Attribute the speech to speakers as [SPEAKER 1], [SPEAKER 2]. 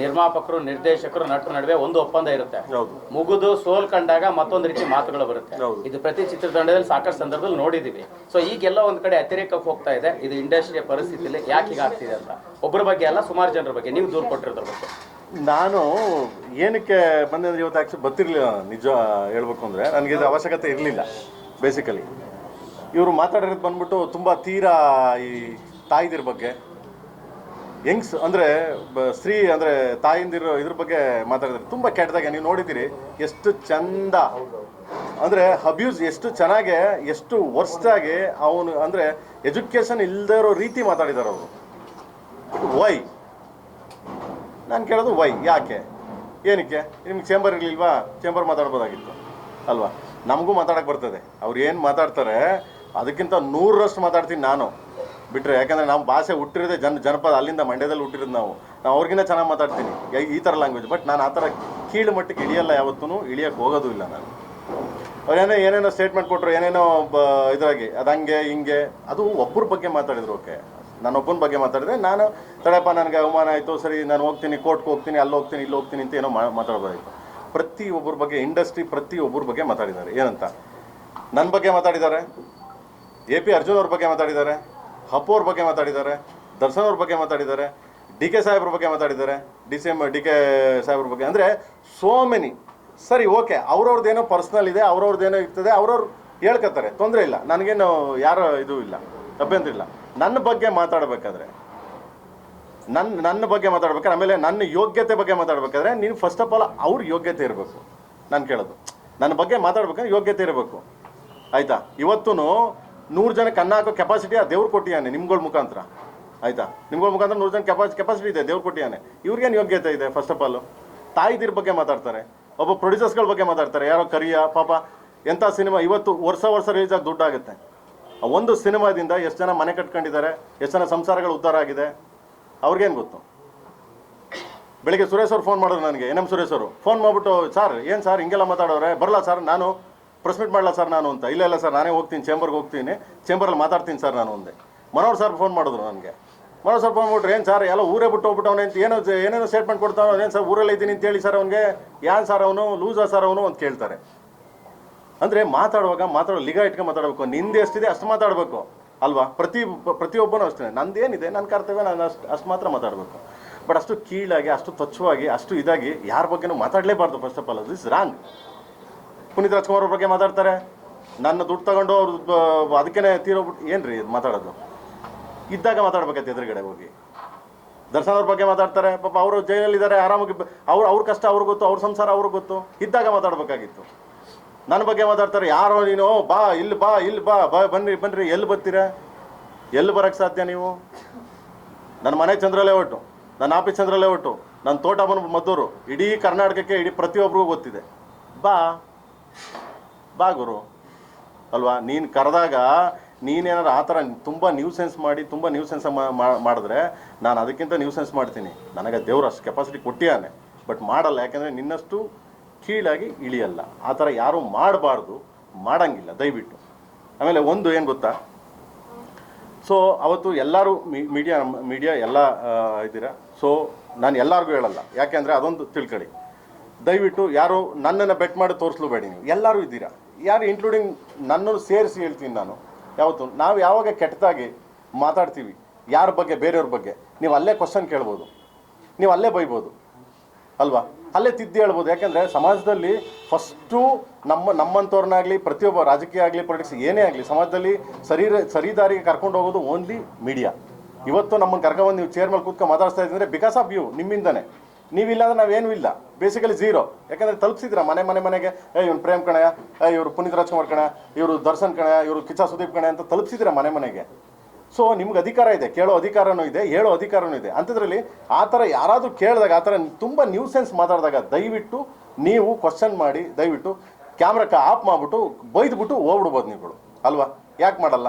[SPEAKER 1] ನಿರ್ಮಾಪಕರು ನಿರ್ದೇಶಕರು ನಟರ ನಡುವೆ ಒಂದು ಒಪ್ಪಂದ ಇರುತ್ತೆ. ಮುಗಿದು ಸೋಲ್ ಕಂಡಾಗ ಮತ್ತೊಂದು ರೀತಿ ಮಾತುಗಳು ಬರುತ್ತೆ. ಇದು ಪ್ರತಿ ಚಿತ್ರತಂಡದಲ್ಲಿ ಸಾಕಷ್ಟು ಸಂದರ್ಭದಲ್ಲಿ ನೋಡಿದೀವಿ. ಸೊ ಈಗೆಲ್ಲ ಒಂದ್ ಕಡೆ ಅತಿರೇಕಕ್ಕೆ ಹೋಗ್ತಾ ಇದೆ. ಇದು ಇಂಡಸ್ಟ್ರಿಯ ಪರಿಸ್ಥಿತಿಯಲ್ಲಿ ಯಾಕೆ ಹೀಗಾಗ್ತಿದೆ ಅಂತ. ಒಬ್ಬರ ಬಗ್ಗೆ ಅಲ್ಲ ಸುಮಾರು ಜನರ ಬಗ್ಗೆ. ನೀವು ದೂರ ಕೊಟ್ಟಿರೋದ್ರ ಬಗ್ಗೆ.
[SPEAKER 2] ನಾನು ಏನಕ್ಕೆ ಬಂದೆ ಅಂದ್ರೆ ಇವತ್ತು ಆಕ್ಚುಲಿ ಗೊತ್ತಿರಲಿಲ್ಲ ನಿಜ ಹೇಳ್ಬೇಕು ಅಂದ್ರೆ. ನನಗೆ ಇದು ಅವಶ್ಯಕತೆ ಇರಲಿಲ್ಲ ಬೇಸಿಕಲಿ ಇವರು ಮಾತಾಡಿರೋದು ಬಂದ್ಬಿಟ್ಟು ತುಂಬ ತೀರಾ ಈ ತಾಯಿದಿರ ಬಗ್ಗೆ ಯಂಗ್ಸ್ ಅಂದರೆ ಸ್ತ್ರೀ ಅಂದರೆ ತಾಯಿಂದಿರೋ ಇದ್ರ ಬಗ್ಗೆ ಮಾತಾಡಿದ್ರೆ ತುಂಬ ಕೆಟ್ಟದಾಗೆ ನೀವು ನೋಡಿದ್ದೀರಿ. ಎಷ್ಟು ಚಂದ ಅಂದರೆ ಅಬ್ಯೂಸ್ ಎಷ್ಟು ಚೆನ್ನಾಗೆ, ಎಷ್ಟು ವರ್ಸ್ಟಾಗಿ ಅವನು ಅಂದರೆ ಎಜುಕೇಷನ್ ಇಲ್ಲದೇ ರೀತಿ ಮಾತಾಡಿದ್ದಾರೆ ಅವರು. ವೈ ನಾನು ಕೇಳೋದು ವೈ ಯಾಕೆ? ಏನಕ್ಕೆ? ನಿಮ್ಗೆ ಚೇಂಬರ್ ಇರಲಿಲ್ವಾ? ಚೇಂಬರ್ ಮಾತಾಡ್ಬೋದಾಗಿತ್ತು. ಅಲ್ವಾ? ನಮಗೂ ಮಾತಾಡಕ್ಕೆ ಬರ್ತದೆ. ಅವ್ರು ಏನು ಮಾತಾಡ್ತಾರೆ, ಅದಕ್ಕಿಂತ ನೂರರಷ್ಟು ಮಾತಾಡ್ತೀನಿ ನಾನು. ಬಿಟ್ಟರೆ ಯಾಕಂದರೆ ನಾವು ಭಾಷೆ ಹುಟ್ಟಿರೋದೇ ಜನ ಜನಪದ ಅಲ್ಲಿಂದ ಮಂಡ್ಯದಲ್ಲಿ ಹುಟ್ಟಿರೋದು ನಾವು. ನಾವು ಅವ್ರಿಗಿಂತ ಚೆನ್ನಾಗಿ ಮಾತಾಡ್ತೀನಿ. ಈ- ಥರ ಲ್ಯಾಂಗ್ವೇಜ್ ಬಟ್ ನಾನು ಆ ಥರ ಕೀಳು ಮಟ್ಟಕ್ಕೆ ಇಳಿಯಲ್ಲ ಯಾವತ್ತೂ ಇಳಿಯೋಕ್ಕೆ ಹೋಗೋದು ಇಲ್ಲ ನಾನು. ಅವ್ರೇನೋ ಏನೇನೋ ಸ್ಟೇಟ್ಮೆಂಟ್ ಕೊಟ್ಟರು ಏನೇನೋ ಬ ಇದ್ರಾಗಿ, ಅದು ಹಂಗೆ, ಹಿಂಗೆ, ಅದು ಒಬ್ಬರ ಬಗ್ಗೆ ಮಾತಾಡಿದ್ರು ಓಕೆ ಒಬ್ಬನ ಬಗ್ಗೆ ಮಾತಾಡಿದ್ರೆ ನಾನು, ತಡಪ್ಪ, ನನಗೆ ಅವಮಾನ ಆಯಿತು, ಸರಿ, ನಾನು ಹೋಗ್ತೀನಿ ಕೋರ್ಟ್ಗೆ ಹೋಗ್ತೀನಿ, ಅಲ್ಲಿ ಹೋಗ್ತೀನಿ, ಇಲ್ಲಿ ಹೋಗ್ತೀನಿ ಅಂತ ಏನೋ ಮಾತಾಡ್ಬೋದಾಗಿತ್ತು. ಪ್ರತಿ ಒಬ್ಬರ ಬಗ್ಗೆ ಇಂಡಸ್ಟ್ರಿ ಪ್ರತಿ ಒಬ್ಬರ ಬಗ್ಗೆ ಮಾತಾಡಿದ್ದಾರೆ. ಏನಂತ? ನನ್ನ ಬಗ್ಗೆ ಮಾತಾಡಿದ್ದಾರೆ? ಎ ಪಿ ಅರ್ಜುನ್ ಅವ್ರ ಬಗ್ಗೆ ಮಾತಾಡಿದ್ದಾರೆ? ಹಪ್ಪು ಅವ್ರ ಬಗ್ಗೆ ಮಾತಾಡಿದ್ದಾರೆ, ದರ್ಶನ್ ಅವ್ರ ಬಗ್ಗೆ ಮಾತಾಡಿದ್ದಾರೆ, ಡಿ ಕೆ ಸಾಹೇಬ್ರ ಬಗ್ಗೆ ಮಾತಾಡಿದ್ದಾರೆ, D C M D K ಸಾಹೇಬ್ರ ಬಗ್ಗೆ. ಅಂದರೆ ಸೋ ಮೆನಿ ಸರಿ ಓಕೆ ಅವ್ರವ್ರದ್ದೇನೋ ಪರ್ಸ್ನಲ್ ಇದೆ ಅವ್ರವ್ರದ್ದೇನೋ ಇರ್ತದೆ, ಅವ್ರವ್ರು ಹೇಳ್ಕೊತಾರೆ. ತೊಂದರೆ ಇಲ್ಲ. ನನಗೇನು ಯಾರ ಇದು ಇಲ್ಲ, ಅಭ್ಯಂತರ ಇಲ್ಲ. ನನ್ನ ಬಗ್ಗೆ ಮಾತಾಡಬೇಕಾದ್ರೆ ನನ್ನ ನನ್ನ ಬಗ್ಗೆ ಮಾತಾಡ್ಬೇಕಾದ್ರೆ, ಆಮೇಲೆ ನನ್ನ ಯೋಗ್ಯತೆ ಬಗ್ಗೆ ಮಾತಾಡ್ಬೇಕಾದ್ರೆ, ನೀನು ಫಸ್ಟ್ ಆಫ್ ಆಲ್ ಅವ್ರ ಯೋಗ್ಯತೆ ಇರಬೇಕು. ನಾನು ಕೇಳೋದು. ನನ್ನ ಬಗ್ಗೆ ಮಾತಾಡ್ಬೇಕಾದ್ರೆ ಯೋಗ್ಯತೆ ಇರಬೇಕು. ಆಯಿತಾ? ಇವತ್ತೂ ನೂರು ಜನಕ್ಕೆ ಅನ್ನ ಹಾಕೋ ಕೆಪಾಸಿಟಿ ಆ ದೇವ್ರು ಕೊಟ್ಟಿಯಾನೆ ನಿಮ್ಗಳ ಮುಖಾಂತರ. ಆಯ್ತಾ? ನಿಮ್ಗಳ ಮುಖಾಂತರ ನೂರು ಜನ ಕೆಪಾಸಿ ಕೆಪಾಸಿಟಿ ಇದೆ, ದೇವ್ರು ಕೊಟ್ಟಿಯಾನೆ. ಇವ್ರಿಗೇನು ಯೋಗ್ಯತೆ ಇದೆ ಫಸ್ಟ್ ಆಫ್ ಆಲ್ ತಾಯಿದಿರ ಬಗ್ಗೆ ಮಾತಾಡ್ತಾರೆ. ಒಬ್ಬ ಪ್ರೊಡ್ಯೂಸರ್ಸ್ಗಳ ಬಗ್ಗೆ ಮಾತಾಡ್ತಾರೆ. ಯಾರೋ ಕರಿಯ, ಪಾಪ ಎಂಥ ಸಿನಿಮಾ, ಇವತ್ತು ವರ್ಷ ವರ್ಷ ರಿಲೀಸ್ ಆಗಿ ದುಡ್ಡಾಗುತ್ತೆ ಒಂದು ಸಿನಿಮಾದಿಂದ ಎಷ್ಟು ಜನ ಮನೆ ಕಟ್ಕೊಂಡಿದ್ದಾರೆ, ಎಷ್ಟು ಜನ ಸಂಸಾರಗಳು ಉದ್ಧಾರ ಆಗಿದೆ, ಅವ್ರಿಗೇನು ಗೊತ್ತು? ಬೆಳಿಗ್ಗೆ ಸುರೇಶ್ ಅವ್ರು ಫೋನ್ ಮಾಡಿದ್ರು ನನಗೆ, ಎನ್ ಸುರೇಶ್ ಅವರು. ಫೋನ್ ಮಾಡಿಬಿಟ್ಟು, ಸರ್, ಏನು ಸರ್, ಹಿಂಗೆಲ್ಲ ಮಾತಾಡೋರೆ? ಬರಲ್ಲ ಸರ್, ನಾನು ಪ್ರೆಸ್ ಮೀಟ್ ಮಾಡಲ್ಲ ಸರ್ ನಾನು ಅಂತ. ಇಲ್ಲ ಇಲ್ಲ ಸರ್, ನಾನೇ ಹೋಗ್ತೀನಿ ಚೇಂಬರ್ಗೆ ಹೋಗ್ತೀನಿ. ಚೇಂಬರಲ್ಲಿ ಮಾತಾಡ್ತೀನಿ ಸರ್ ನಾನು ಒಂದೇ. ಮನೋಹರ್ ಸರ್ ಫೋನ್ ಮಾಡಿದ್ರು ನನಗೆ. ಮನೋಹರ್ ಸರ್ ಫೋನ್ ಮಾಡ್ಬಿಟ್ರು, ಏನು ಸರ್ ಎಲ್ಲ ಊರೇ ಬಿಟ್ಟು ಹೋಗ್ಬಿಟ್ಟು ಅಂತ ಏನೋ ಏನೇನೋ ಸ್ಟೇಟ್ಮೆಂಟ್ ಕೊಡ್ತಾವ ಏನು ಸರ್ ಊರಲ್ಲಿ ಇದ್ದೀನಿ ಅಂತ ಹೇಳಿ ಸರ್ ಅವನಿಗೆ, ಯಾನ್ ಸರ್ ಅವನು? ಲೂಸಾ ಸರ್ ಅವನು? ಅಂತ ಕೇಳ್ತಾರೆ. ಅಂದರೆ ಮಾತಾಡುವಾಗ ಮಾತಾಡೋ ಲಿಗ ಇಟ್ಕೊಂಡು ಮಾತಾಡಬೇಕು. ನಿಂದೆ ಎಷ್ಟಿದೆ ಅಷ್ಟು ಮಾತಾಡಬೇಕು. ಅಲ್ವಾ? ಪ್ರತಿ ಪ್ರತಿಯೊಬ್ಬನೂ ಅಷ್ಟೇ. ನಂದೇನಿದೆ ನನ್ನ ಕರ್ತವ್ಯ, ನಾನು ಅಷ್ಟು ಅಷ್ಟು ಮಾತ್ರ ಮಾತಾಡಬೇಕು. ಬಟ್ ಅಷ್ಟು ಕೀಳಾಗಿ, ಅಷ್ಟು ತ್ವಚ್ಛವಾಗಿ ಅಷ್ಟು ಇದಾಗಿ ಯಾರ ಬಗ್ಗೆನೂ ಮಾತಾಡಲೇಬಾರ್ದು first of all this wrong Puneet Rajkumar ಅವ್ರ ಬಗ್ಗೆ ಮಾತಾಡ್ತಾರೆ. ನನ್ನ ದುಡ್ಡು ತಗೊಂಡು ಅವ್ರು ಅದಕ್ಕೇನೆ ತೀರೋಗ್ಬಿಟ್ಟು ಏನು ರೀ ಇದು ಮಾತಾಡೋದು? ಇದ್ದಾಗ ಮಾತಾಡ್ಬೇಕಾಯ್ತು ಎದುರುಗಡೆ ಹೋಗಿ. ದರ್ಶನ್ ಅವ್ರ ಬಗ್ಗೆ ಮಾತಾಡ್ತಾರೆ. ಪಾಪ ಅವರು ಜೈಲಲ್ಲಿದ್ದಾರೆ, ಆರಾಮಾಗಿ ಅವ್ರು ಅವ್ರ ಅವ್ರ ಕಷ್ಟ ಅವ್ರಿಗೆ ಗೊತ್ತು, ಅವ್ರ ಸಂಸಾರ ಅವ್ರಿಗೆ ಗೊತ್ತು. ಇದ್ದಾಗ ಮಾತಾಡಬೇಕಾಗಿತ್ತು. ನನ್ನ ಬಗ್ಗೆ ಮಾತಾಡ್ತಾರೆ, ಯಾರೋ ನೀನು? ಬಾ ಇಲ್ಲಿ ಬಾ ಇಲ್ಲಿ ಬಾ ಬಾ ಬನ್ನಿ ಬನ್ನಿರಿ ಎಲ್ಲಿ ಬರ್ತೀರಾ? ಎಲ್ಲಿ ಬರೋಕ್ಕೆ ಸಾಧ್ಯ ನೀವು? ನನ್ನ ಮನೆ ಚಂದ್ರಲ್ಲೇ ಒಟ್ಟು ನನ್ನ ಆಫೀಸ್ ಚಂದ್ರಲ್ಲೇ ಒಟ್ಟು ನನ್ನ ತೋಟ ಬಂದು ಮದ್ದೂರು, ಇಡೀ ಕರ್ನಾಟಕಕ್ಕೆ ಇಡೀ ಪ್ರತಿಯೊಬ್ಬರಿಗೂ ಗೊತ್ತಿದೆ. ಬಾ. ಬಾ ಗುರು. ಅಲ್ವಾ? ನೀನು ಕರೆದಾಗ ನೀನೇನಾರು ಆ ಥರ ತುಂಬ ನ್ಯೂಸೆನ್ಸ್ ಮಾಡಿ, ತುಂಬ ನ್ಯೂಸೆನ್ಸ್ ಮಾಡಿದ್ರೆ ನಾನು ಅದಕ್ಕಿಂತ ನ್ಯೂಸೆನ್ಸ್ ಮಾಡ್ತೀನಿ. ನನಗೆ ದೇವ್ರು ಅಷ್ಟು ಕೆಪಾಸಿಟಿ ಕೊಟ್ಟಿಯಾನೆ ಬಟ್ ಮಾಡಲ್ಲ, ಯಾಕೆಂದರೆ ನಿನ್ನಷ್ಟು ಕೀಳಾಗಿ ಇಳಿಯಲ್ಲ. ಆ ಥರ ಯಾರೂ ಮಾಡಬಾರ್ದು, ಮಾಡಂಗಿಲ್ಲ, ದಯವಿಟ್ಟು. ಆಮೇಲೆ ಒಂದು ಏನು ಗೊತ್ತಾ? ಸೊ ಅವತ್ತು ಎಲ್ಲರೂ ಮೀಡಿಯಾ ಮೀಡಿಯಾ ಎಲ್ಲ ಇದ್ದೀರಾ? ಸೊ ನಾನು ಎಲ್ಲರಿಗೂ ಹೇಳಲ್ಲ. ಯಾಕೆಂದರೆ ಅದೊಂದು ತಿಳ್ಕೊಳ್ಳಿ ದಯವಿಟ್ಟು ಯಾರು ನನ್ನನ್ನು ಬೆಟ್ ಮಾಡಿ ತೋರಿಸ್ಲೂಬೇಡಿ ನೀವು. ಎಲ್ಲರೂ ಇದ್ದೀರಾ? ಯಾರು ಇನ್ಕ್ಲೂಡಿಂಗ್ ನನ್ನನ್ನು ಸೇರಿಸಿ ಹೇಳ್ತೀನಿ ನಾನು. ಯಾವತ್ತು? ನಾವು ಯಾವಾಗ ಕೆಟ್ಟದಾಗಿ ಮಾತಾಡ್ತೀವಿ, ಯಾರ ಬಗ್ಗೆ, ಬೇರೆಯವ್ರ ಬಗ್ಗೆ, ನೀವು ಅಲ್ಲೇ ಕ್ವಶನ್ ಕೇಳ್ಬೋದು. ನೀವು ಅಲ್ಲೇ ಬೈಬೋದು. ಅಲ್ವಾ? ಅಲ್ಲೇ ತಿದ್ದಿ ಹೇಳ್ಬೋದು. ಯಾಕೆಂದರೆ ಸಮಾಜದಲ್ಲಿ ಫಸ್ಟು ನಮ್ಮ, ನಮ್ಮಂಥವ್ರನ್ನಾಗಲಿ, ಪ್ರತಿಯೊಬ್ಬ ರಾಜಕೀಯ ಆಗಲಿ ಪೊಲಿಟಿಕ್ಸ್ ಏನೇ ಆಗಲಿ, ಸಮಾಜದಲ್ಲಿ ಸರಿ ಸರಿದಾರಿಗೆ ಕರ್ಕೊಂಡು ಹೋಗೋದು ಓನ್ಲಿ ಮೀಡಿಯಾ ಇವತ್ತು ನಮ್ಮನ್ನು ಕರ್ಕೊಂಡು ನೀವು ಚೇರ್ ಮೇಲೆ ಕೂತ್ಕೊಂಡು ಮಾತಾಡ್ತಾ ಇದ್ದರೆ ಬಿಕಾಸ್ ಆಫ್ ಯು ನಿಮ್ಮಿಂದನೇ. ನೀವಿಲ್ಲ ಅಂದ್ರೆ ನಾವೇನೂ ಇಲ್ಲ. ಬೇಸಿಕಲಿ ಝೀರೋ ಯಾಕಂದರೆ ತಲುಪಿಸಿದ್ರ ಮನೆ ಮನೆ, ಮನೆಗೆ, ಏ, ಇವ್ನು ಪ್ರೇಮ್ ಕಣಯ ಏ, ಇವರು ಪುನೀತ್ ರಾಜ್ಕುಮಾರ್ ಕಣ ಇವರು ದರ್ಶನ್ ಕಣ ಇವರು ಕಿಚ್ಚ ಸುದೀಪ್ ಕಣೆ ಅಂತ ತಲುಪಿಸಿದ್ರ ಮನೆ, ಮನೆಗೆ? ಸೊ ನಿಮ್ಗೆ ಅಧಿಕಾರ ಇದೆ, ಕೇಳೋ ಅಧಿಕಾರನೂ ಇದೆ, ಹೇಳೋ ಅಧಿಕಾರನೂ ಇದೆ. ಅಂಥದ್ರಲ್ಲಿ ಆ ಥರ ಯಾರಾದರೂ ಕೇಳಿದಾಗ, ಆ ಥರ ತುಂಬ ನ್ಯೂಸೆನ್ಸ್ ಮಾತಾಡಿದಾಗ ದಯವಿಟ್ಟು ನೀವು ಕ್ವಶನ್ ಮಾಡಿ, ದಯವಿಟ್ಟು ಕ್ಯಾಮ್ರಕ್ಕೆ ಆಫ್ ಮಾಡಿಬಿಟ್ಟು, ಬೈದ್ಬಿಟ್ಟು ಹೋಗ್ಬಿಡ್ಬೋದು ನೀವುಗಳು. ಅಲ್ವಾ? ಯಾಕೆ ಮಾಡಲ್ಲ?